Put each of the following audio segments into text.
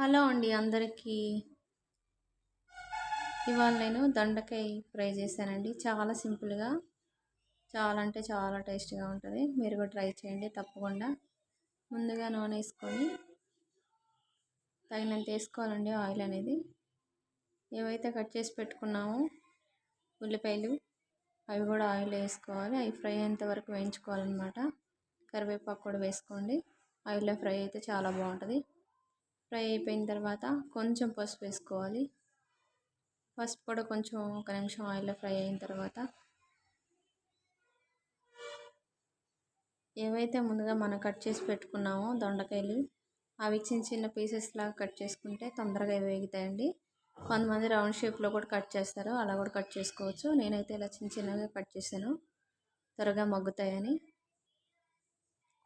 Hello అండి అందరికీ. ఇవాళ నేను దొండకాయ ఫ్రై చేశానండి. చాలా సింపుల్గా చాలా అంటే చాలా టేస్టీగా ఉంటుంది. మీరు కూడా ట్రై చేయండి తప్పకుండా. ముందుగా నూనె వేసుకొని తగినంత వేసుకోవాలండి ఆయిల్ అనేది. ఏవైతే కట్ చేసి పెట్టుకున్నామో ఉల్లిపాయలు అవి కూడా ఆయిల్ వేసుకోవాలి. అవి ఫ్రై అయ్యేంత వరకు వేయించుకోవాలన్నమాట. కరివేపాకు కూడా వేసుకోండి. ఆయిల్లో ఫ్రై అయితే చాలా బాగుంటుంది. ఫ్రై అయిపోయిన తర్వాత కొంచెం పసుపు వేసుకోవాలి. పసుపు కూడా కొంచెం ఒక నిమిషం ఆయిల్లో ఫ్రై అయిన తర్వాత ఏవైతే ముందుగా మనం కట్ చేసి పెట్టుకున్నామో దొండకాయలు అవి చిన్న చిన్న పీసెస్ లాగా కట్ చేసుకుంటే తొందరగా వేగుతాయండి. కొంతమంది రౌండ్ షేప్లో కూడా కట్ చేస్తారు అలా కూడా కట్ చేసుకోవచ్చు. నేనైతే ఇలా చిన్న చిన్నగా కట్ చేశాను. త్వరగా మగ్గుతాయని.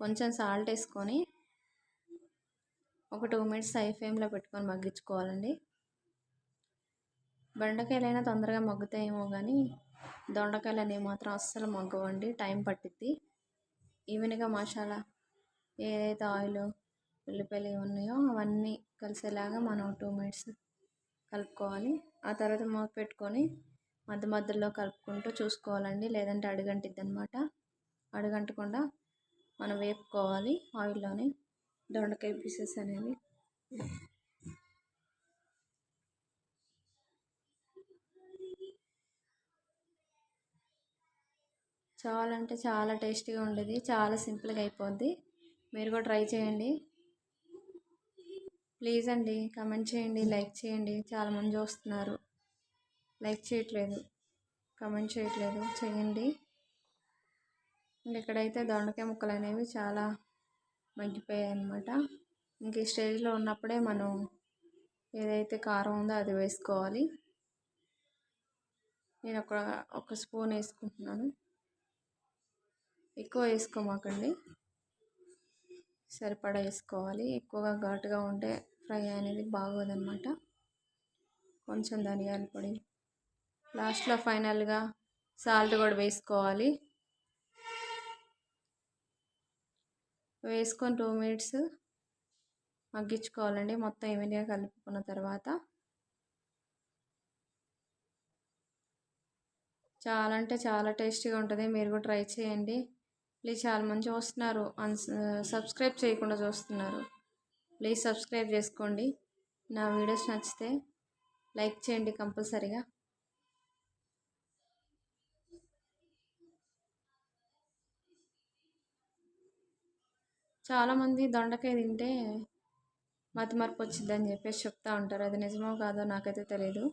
కొంచెం సాల్ట్ వేసుకొని ఒక టూ మినిట్స్ హై ఫ్లేమ్లో పెట్టుకొని మగ్గించుకోవాలండి. బెండకాయలైనా తొందరగా మగ్గుతాయేమో కానీ దొండకాయలు అనేవి మాత్రం అస్సలు మగ్గవండి టైం పట్టిద్ది. ఈవెన్గా మసాలా ఏదైతే ఆయిల్ ఉల్లిపాయలు ఉన్నాయో అవన్నీ కలిసేలాగా మనం టూ మినిట్స్ కలుపుకోవాలి. ఆ తర్వాత మూత పెట్టుకొని మధ్య మధ్యలో కలుపుకుంటూ చూసుకోవాలండి. లేదంటే అడుగంటిద్ది అనమాట అడుగంటకుండా మనం వేపుకోవాలి ఆయిల్లోని. దొండకాయ పీసెస్ అనేవి. చాలా అంటే చాలా టేస్టీగా ఉండేది చాలా సింపుల్గా అయిపోద్ది. మీరు కూడా ట్రై చేయండి. ప్లీజ్ అండి కమెంట్ చేయండి లైక్ చేయండి. చాలామంది చూస్తున్నారు. లైక్ చేయట్లేదు కమెంట్ చేయట్లేదు. చేయండి. ఇక్కడైతే దొండకాయ ముక్కలు అనేవి చాలా మగ్గిపోయాయి అనమాట ఇంక ఈ స్టేజ్లో ఉన్నప్పుడే మనం ఏదైతే కారం ఉందో అది వేసుకోవాలి. నేను ఒక ఒక స్పూన్ వేసుకుంటున్నాను. ఎక్కువ వేసుకోమాకండి. సరిపడా వేసుకోవాలి. ఎక్కువగా ఘాటుగా ఉంటే ఫ్రై అనేది బాగోదన్నమాట. కొంచెం ధనియాల పొడి. లాస్ట్లో ఫైనల్గా సాల్ట్ కూడా వేసుకోవాలి. వేసుకొని టూ మినిట్స్ మగ్గించుకోవాలండి. మొత్తం ఈవెన్గా కలుపుకున్న తర్వాత చాలా అంటే చాలా టేస్టీగా ఉంటుంది. మీరు కూడా ట్రై చేయండి. ప్లీజ్ చాలా మంది చూస్తున్నారు. అన్ సబ్స్క్రైబ్ చేయకుండా చూస్తున్నారు. ప్లీజ్ సబ్స్క్రైబ్ చేసుకోండి. నా వీడియోస్ నచ్చితే లైక్ చేయండి కంపల్సరీగా. చాలామంది దొండకాయ తింటే మతిమరుపు వచ్చిందని చెప్పేసి చెప్తూ ఉంటారు. అది నిజమో కాదో నాకైతే తెలియదు